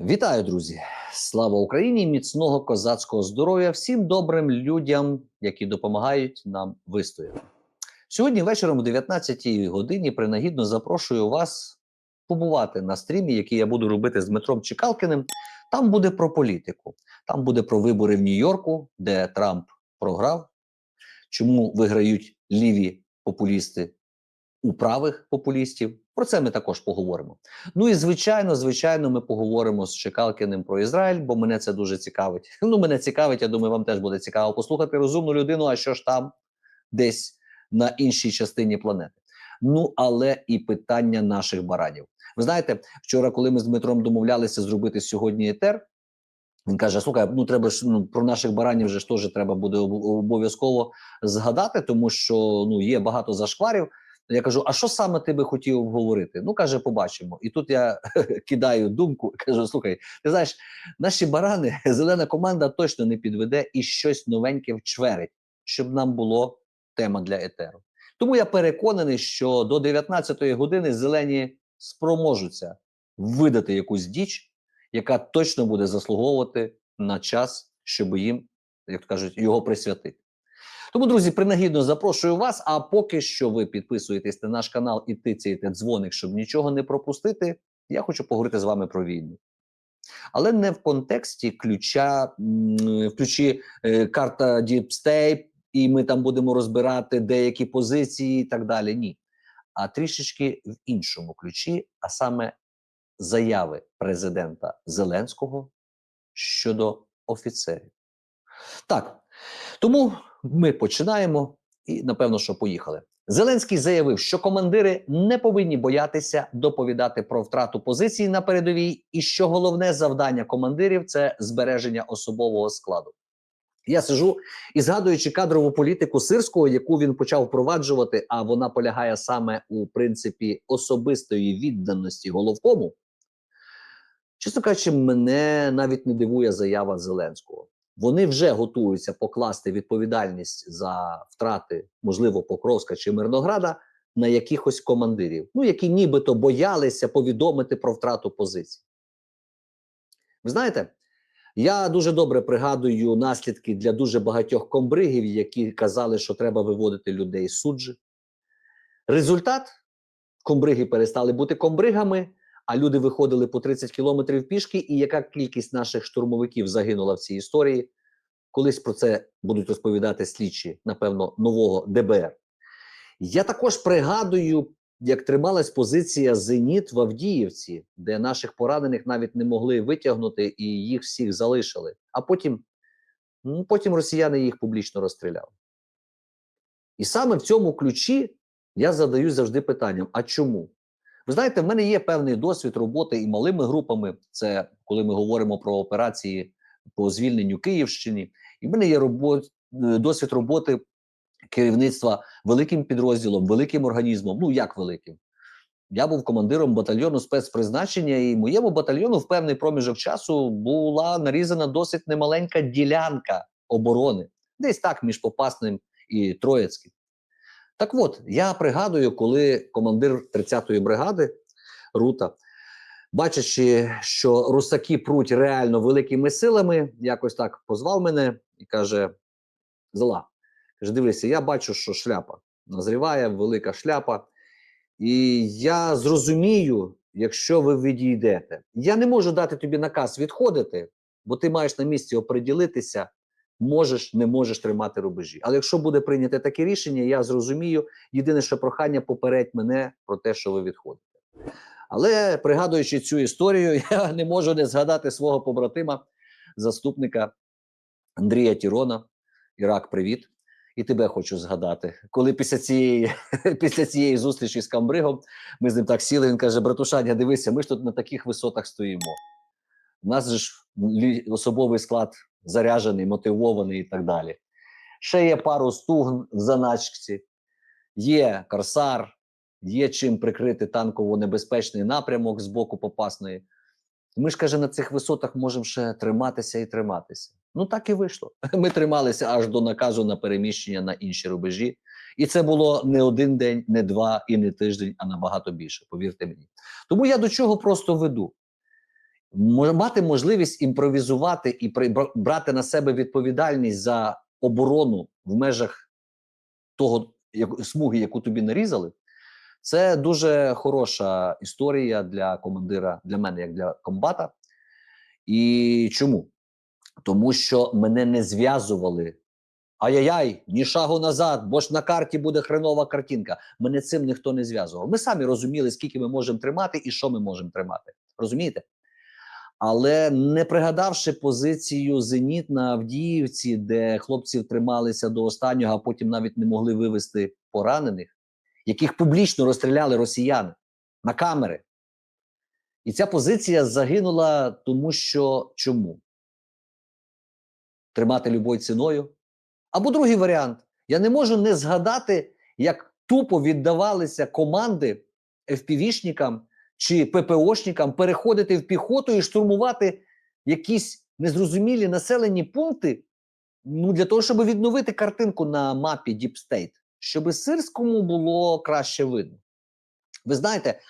Вітаю, друзі! Слава Україні! Міцного козацького здоров'я всім добрим людям, які допомагають нам вистояти. Сьогодні вечором о 19-й годині принагідно запрошую вас побувати на стрімі, який я буду робити з Дмитром Чекалкиним. Там буде про політику, там буде про вибори в Нью-Йорку, де Трамп програв, чому виграють ліві популісти у правих популістів. Про це ми також поговоримо. Ну і звичайно, звичайно, ми поговоримо з Чекалкиним про Ізраїль, бо мене це дуже цікавить. Ну, мене цікавить, я думаю, вам теж буде цікаво послухати розумну людину, а що ж там десь на іншій частині планети. Ну, але і питання наших баранів. Ви знаєте, вчора, коли ми з Дмитром домовлялися зробити сьогодні етер, він каже: слухай, ну треба ж ну про наших баранів вже ж теж треба буде обов'язково згадати, тому що ну є багато зашкварів. Я кажу: а що саме ти би хотів обговорити? Ну каже, побачимо. І тут я кидаю думку, кажу: слухай, ти знаєш, наші барани, зелена команда точно не підведе і щось новеньке вчверить, щоб нам було тема для етеру. Тому я переконаний, що до 19-ї години зелені спроможуться видати якусь діч, яка точно буде заслуговувати на час, щоб їм, як то кажуть, його присвятити. Тому, друзі, принагідно запрошую вас. А поки що ви підписуєтесь на наш канал і тицяєте дзвоник, щоб нічого не пропустити. Я хочу поговорити з вами про війну. Але не в контексті ключа, в ключі е, карта State, і ми там будемо розбирати деякі позиції і так далі. Ні. А трішечки в іншому ключі, а саме заяви президента Зеленського щодо офіцерів. Так, тому ми починаємо і напевно, що поїхали. Зеленський заявив, що командири не повинні боятися доповідати про втрату позицій на передовій, і що головне завдання командирів це збереження особового складу. Я сижу і згадуючи кадрову політику сирського, яку він почав впроваджувати, а вона полягає саме у принципі особистої відданості головкому. Чесно кажучи, мене навіть не дивує заява Зеленського. Вони вже готуються покласти відповідальність за втрати, можливо, Покровська чи Мирнограда на якихось командирів, ну які нібито боялися повідомити про втрату позицій. Ви знаєте, я дуже добре пригадую наслідки для дуже багатьох комбригів, які казали, що треба виводити людей з суджі. Результат комбриги перестали бути комбригами, а люди виходили по 30 кілометрів пішки. І яка кількість наших штурмовиків загинула в цій історії? Колись про це будуть розповідати слідчі, напевно, нового ДБР. Я також пригадую, як трималась позиція Зеніт в Авдіївці, де наших поранених навіть не могли витягнути і їх всіх залишили. А потім, ну, потім росіяни їх публічно розстріляли. І саме в цьому ключі я задаю завжди питанням: а чому? Ви знаєте, в мене є певний досвід роботи і малими групами. Це коли ми говоримо про операції по звільненню Київщини. І в мене є робот, е, досвід роботи керівництва великим підрозділом, великим організмом. Ну як великим? Я був командиром батальйону спецпризначення, і моєму батальйону в певний проміжок часу була нарізана досить немаленька ділянка оборони, десь так між Попасним і Троєцьким. Так от, я пригадую, коли командир 30-ї бригади Рута, бачачи, що русаки пруть реально великими силами, якось так позвав мене і каже: Зла, каже, дивися, я бачу, що шляпа назріває, велика шляпа. І я зрозумію, якщо ви відійдете. Я не можу дати тобі наказ відходити, бо ти маєш на місці оприділитися, можеш, не можеш тримати рубежі. Але якщо буде прийняте таке рішення, я зрозумію. Єдине, що прохання попередь мене про те, що ви відходите. Але пригадуючи цю історію, я не можу не згадати свого побратима, заступника Андрія Тірона. Ірак, привіт. І тебе хочу згадати. Коли після цієї, після цієї зустрічі з Камбригом ми з ним так сіли, він каже: Братушаня, дивися, ми ж тут на таких висотах стоїмо. У нас ж особовий склад заряджений, мотивований і так далі. Ще є пару стугн в заначці, є корсар, є чим прикрити танково-небезпечний напрямок з боку Попасної. Ми ж каже, на цих висотах можемо ще триматися і триматися. Ну так і вийшло. Ми трималися аж до наказу на переміщення на інші рубежі. І це було не один день, не два і не тиждень, а набагато більше. Повірте мені. Тому я до чого просто веду. Мати можливість імпровізувати і брати на себе відповідальність за оборону в межах того смуги, яку тобі нарізали, це дуже хороша історія для командира, для мене, як для комбата. І чому? Тому що мене не зв'язували. Ай-яй-яй, ні шагу назад, бо ж на карті буде хренова картинка. Мене цим ніхто не зв'язував. Ми самі розуміли, скільки ми можемо тримати і що ми можемо тримати. Розумієте? Але не пригадавши позицію Зеніт на Авдіївці, де хлопців трималися до останнього, а потім навіть не могли вивести поранених, яких публічно розстріляли росіяни на камери. І ця позиція загинула, тому що чому? Тримати любою ціною. Або другий варіант: я не можу не згадати, як тупо віддавалися команди FPV-шникам чи ППОшникам переходити в піхоту і штурмувати якісь незрозумілі населені пункти. Ну, для того, щоб відновити картинку на мапі Deep State, щоб Сирському було краще видно. Ви знаєте,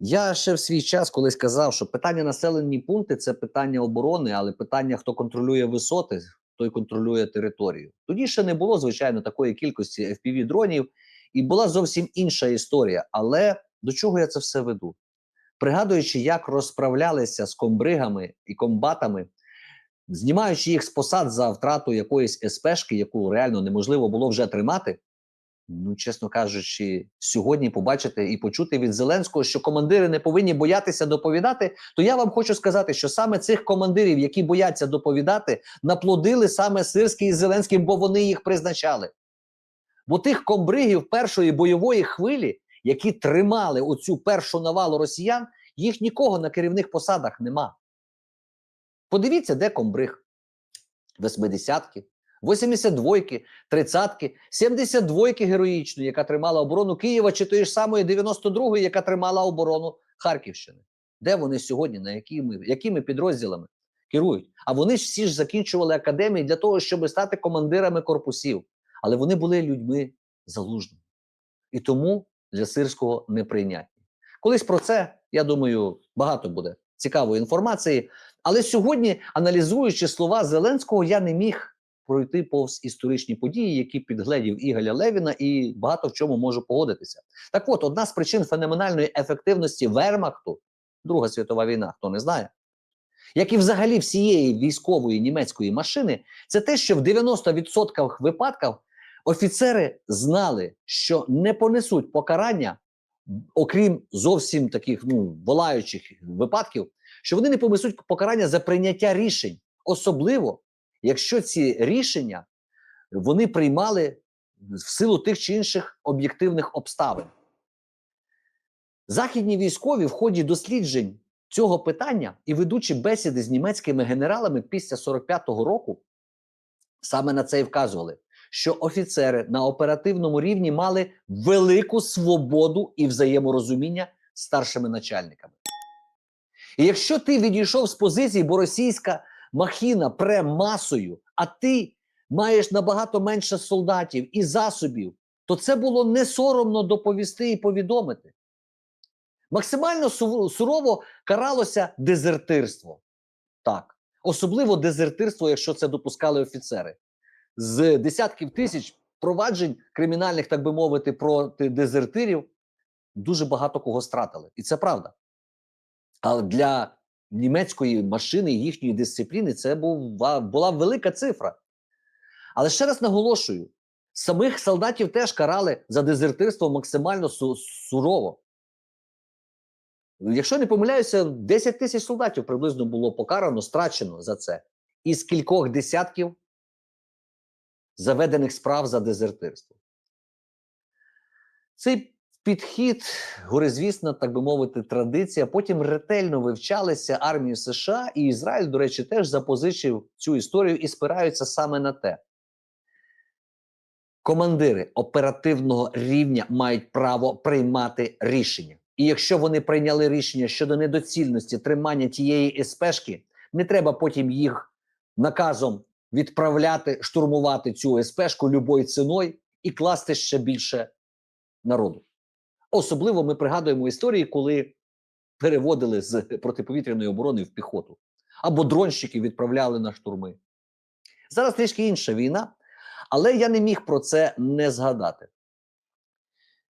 я ще в свій час колись казав, що питання населені пункти це питання оборони, але питання, хто контролює висоти, той контролює територію. Тоді ще не було, звичайно, такої кількості fpv дронів, і була зовсім інша історія. Але до чого я це все веду? Пригадуючи, як розправлялися з комбригами і комбатами, знімаючи їх з посад за втрату якоїсь СПшки, яку реально неможливо було вже тримати. Ну, чесно кажучи, сьогодні побачити і почути від Зеленського, що командири не повинні боятися доповідати, то я вам хочу сказати, що саме цих командирів, які бояться доповідати, наплодили саме Сирський і Зеленський, бо вони їх призначали. Бо тих комбригів першої бойової хвилі, які тримали оцю першу навалу росіян, їх нікого на керівних посадах нема. Подивіться, де комбриг? 80-ки, 82-ки, 30-ки, 72-ки героїчної, яка тримала оборону Києва, чи тої ж самої 92-ї, яка тримала оборону Харківщини. Де вони сьогодні, на якими, якими підрозділами керують? А вони ж всі ж закінчували академії для того, щоб стати командирами корпусів. Але вони були людьми залужними. І тому для сирського неприйнятні. Колись про це, я думаю, багато буде цікавої інформації. Але сьогодні, аналізуючи слова Зеленського, я не міг пройти повз історичні події, які підгледів Ігаля Левіна, і багато в чому можу погодитися. Так от, одна з причин феноменальної ефективності Вермахту, Друга світова війна, хто не знає, як і взагалі всієї військової німецької машини, це те, що в 90% випадків офіцери знали, що не понесуть покарання, окрім зовсім таких ну волаючих випадків, що вони не понесуть покарання за прийняття рішень, особливо якщо ці рішення вони приймали в силу тих чи інших об'єктивних обставин. Західні військові в ході досліджень цього питання і ведучи бесіди з німецькими генералами після 45-го року, саме на це і вказували, що офіцери на оперативному рівні мали велику свободу і взаєморозуміння з старшими начальниками. І якщо ти відійшов з позиції, бо російська махіна пре масою, а ти маєш набагато менше солдатів і засобів, то це було не соромно доповісти і повідомити. Максимально сурово каралося дезертирство. Так, особливо дезертирство, якщо це допускали офіцери. З десятків тисяч проваджень кримінальних, так би мовити, проти дезертирів дуже багато кого стратили. І це правда. Але для німецької машини їхньої дисципліни це був, ва- була велика цифра. Але ще раз наголошую: самих солдатів теж карали за дезертирство максимально су- сурово. Якщо не помиляюся, 10 тисяч солдатів приблизно було покарано, страчено за це. Із кількох десятків заведених справ за дезертирство. Цей підхід, горизвісна, так би мовити, традиція. Потім ретельно вивчалися армією США, і Ізраїль, до речі, теж запозичив цю історію і спираються саме на те. Командири оперативного рівня мають право приймати рішення. І якщо вони прийняли рішення щодо недоцільності тримання тієї СПшки, не треба потім їх наказом відправляти штурмувати цю СПшку любою ціною і класти ще більше народу. Особливо ми пригадуємо історії, коли переводили з протиповітряної оборони в піхоту, або дронщиків відправляли на штурми. Зараз трішки інша війна, але я не міг про це не згадати.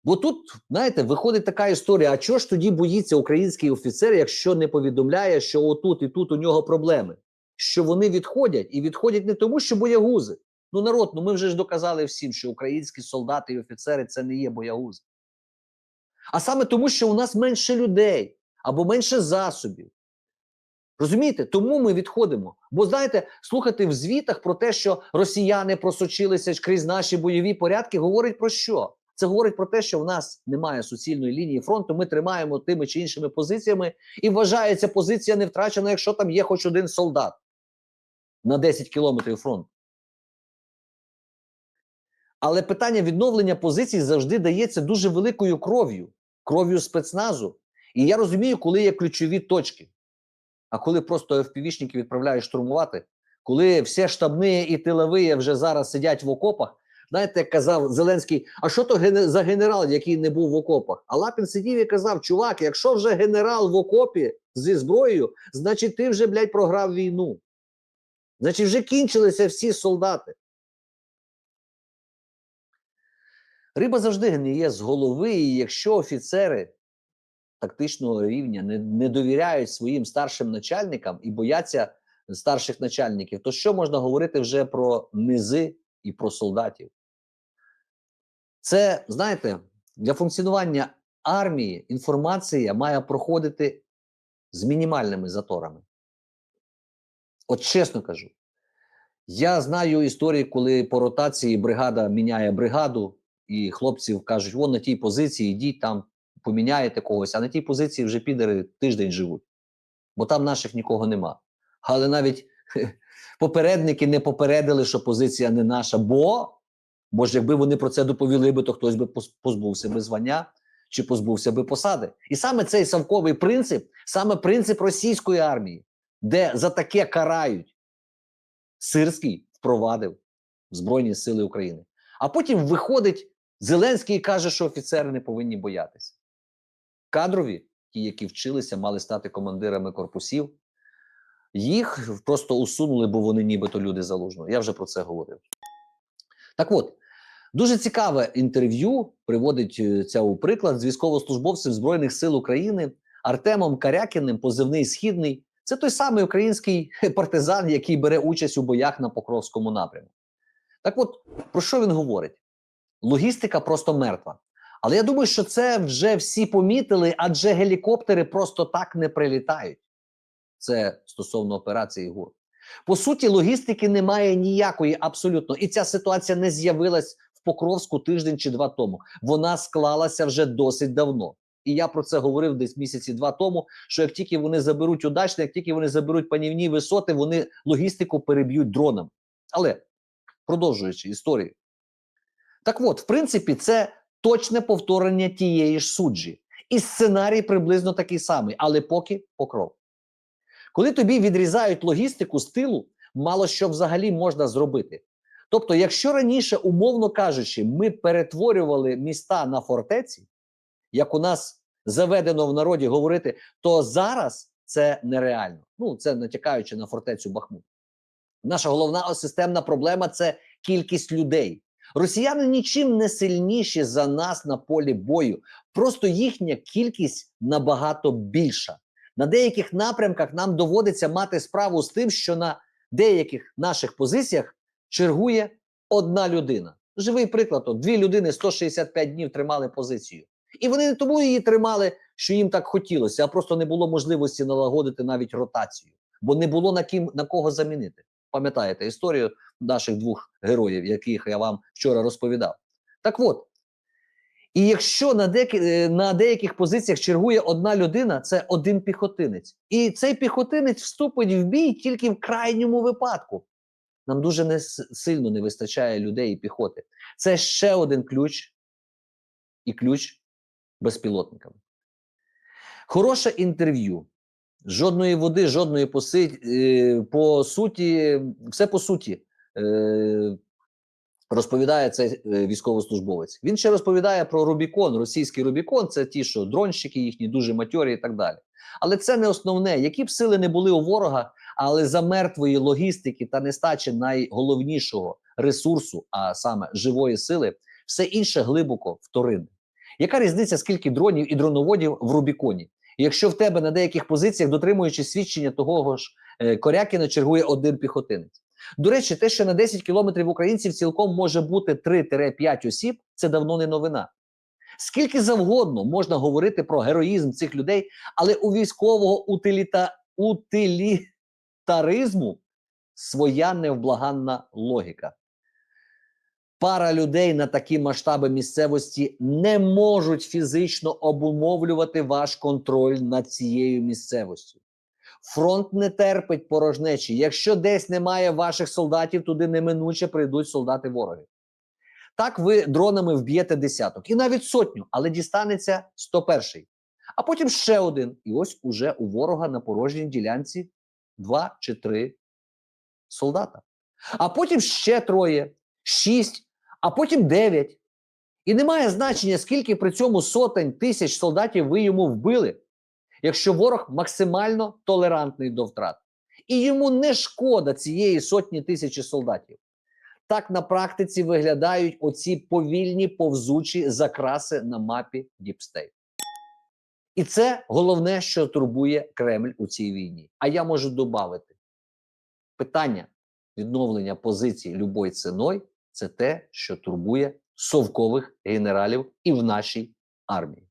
Бо тут, знаєте, виходить така історія: а чого ж тоді боїться український офіцер, якщо не повідомляє, що отут і тут у нього проблеми? Що вони відходять і відходять не тому, що боягузи. Ну, народ, ну ми вже ж доказали всім, що українські солдати і офіцери це не є боягузи. А саме тому, що у нас менше людей або менше засобів. Розумієте? Тому ми відходимо. Бо знаєте, слухати в звітах про те, що росіяни просочилися крізь наші бойові порядки, говорить про що? Це говорить про те, що в нас немає суцільної лінії фронту. Ми тримаємо тими чи іншими позиціями, і вважається позиція не втрачена, якщо там є хоч один солдат на 10 кілометрів фронту. Але питання відновлення позицій завжди дається дуже великою кров'ю, кров'ю спецназу. І я розумію, коли є ключові точки. А коли просто FPV-шники відправляють штурмувати, коли всі штабні і тилові вже зараз сидять в окопах, знаєте, як казав Зеленський, а що то за генерал, який не був в окопах? А Лапін сидів і казав: чувак, якщо вже генерал в окопі зі зброєю, значить ти вже, блядь, програв війну. Значить, вже кінчилися всі солдати. Риба завжди гниє з голови, і якщо офіцери тактичного рівня не, не довіряють своїм старшим начальникам і бояться старших начальників, то що можна говорити вже про низи і про солдатів? Це, знаєте, для функціонування армії інформація має проходити з мінімальними заторами. От чесно кажу, я знаю історії, коли по ротації бригада міняє бригаду, і хлопців кажуть: вон на тій позиції, йдіть там, поміняєте когось, а на тій позиції вже підери тиждень живуть, бо там наших нікого нема. Але навіть попередники не попередили, що позиція не наша, бо, бо ж якби вони про це доповіли би, то хтось би позбувся би звання чи позбувся би посади. І саме цей savковий принцип, саме принцип російської армії, де за таке карають, Сирський впровадив Збройні Сили України. А потім виходить Зеленський і каже, що офіцери не повинні боятися. Кадрові, ті, які вчилися, мали стати командирами корпусів, їх просто усунули, бо вони нібито люди залужного. Я вже про це говорив. Так от, дуже цікаве інтерв'ю приводить е, ця у приклад з військовослужбовцем Збройних сил України Артемом Карякіним, позивний Східний. Це той самий український партизан, який бере участь у боях на Покровському напрямку. Так от, про що він говорить? Логістика просто мертва. Але я думаю, що це вже всі помітили, адже гелікоптери просто так не прилітають. Це стосовно операції ГУР. По суті, логістики немає ніякої абсолютно. І ця ситуація не з'явилась в Покровську тиждень чи два тому. Вона склалася вже досить давно. І я про це говорив десь місяці два тому. Що як тільки вони заберуть удачне, як тільки вони заберуть панівні висоти, вони логістику переб'ють дронами. Але продовжуючи історію. Так от, в принципі, це точне повторення тієї ж суджі. І сценарій приблизно такий самий, але поки покров. Коли тобі відрізають логістику з тилу, мало що взагалі можна зробити. Тобто, якщо раніше, умовно кажучи, ми перетворювали міста на фортеці, як у нас заведено в народі говорити, то зараз це нереально. Ну, це натякаючи на фортецю Бахмут. Наша головна системна проблема це кількість людей. Росіяни нічим не сильніші за нас на полі бою. Просто їхня кількість набагато більша. На деяких напрямках нам доводиться мати справу з тим, що на деяких наших позиціях чергує одна людина. Живий приклад: от, дві людини 165 днів тримали позицію. І вони не тому її тримали, що їм так хотілося, а просто не було можливості налагодити навіть ротацію, бо не було на ким на кого замінити. Пам'ятаєте історію наших двох героїв, яких я вам вчора розповідав. Так от, і якщо на, деякі, е, на деяких позиціях чергує одна людина, це один піхотинець. І цей піхотинець вступить в бій тільки в крайньому випадку. Нам дуже не сильно не вистачає людей і піхоти. Це ще один ключ і ключ безпілотникам. Хороше інтерв'ю. Жодної води, жодної поси, е, по суті, все по суті. Е, розповідає цей е, військовослужбовець. Він ще розповідає про Рубікон, російський Рубікон, це ті, що дронщики їхні дуже матьорі і так далі. Але це не основне. Які б сили не були у ворога, але за мертвої логістики та нестачі найголовнішого ресурсу, а саме живої сили, все інше глибоко вторинне. Яка різниця, скільки дронів і дроноводів в Рубіконі? Якщо в тебе на деяких позиціях, дотримуючи свідчення того ж е, Корякіна, чергує один піхотинець. До речі, те, що на 10 кілометрів українців цілком може бути 3-5 осіб, це давно не новина. Скільки завгодно можна говорити про героїзм цих людей, але у військового утиліта... утилітаризму своя невблаганна логіка. Пара людей на такі масштаби місцевості не можуть фізично обумовлювати ваш контроль над цією місцевостю. Фронт не терпить порожнечі. Якщо десь немає ваших солдатів, туди неминуче прийдуть солдати ворогів. Так ви дронами вб'єте десяток і навіть сотню, але дістанеться 101-й. А потім ще один. І ось уже у ворога на порожній ділянці два чи три солдата. А потім ще троє, шість, а потім дев'ять. І немає значення, скільки при цьому сотень тисяч солдатів ви йому вбили, якщо ворог максимально толерантний до втрат. І йому не шкода цієї сотні тисячі солдатів. Так на практиці виглядають оці повільні повзучі закраси на мапі Діпстейт. І це головне, що турбує Кремль у цій війні. А я можу додати: питання відновлення позицій любою ціною це те, що турбує совкових генералів і в нашій армії.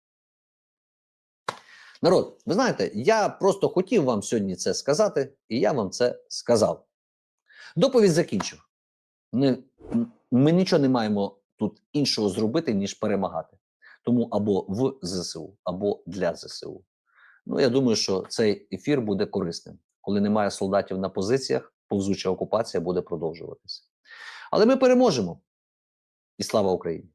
Народ, ви знаєте, я просто хотів вам сьогодні це сказати, і я вам це сказав. Доповідь закінчив. Ми, ми нічого не маємо тут іншого зробити, ніж перемагати. Тому або в ЗСУ, або для ЗСУ. Ну, я думаю, що цей ефір буде корисним. Коли немає солдатів на позиціях, повзуча окупація буде продовжуватися. Але ми переможемо. І слава Україні!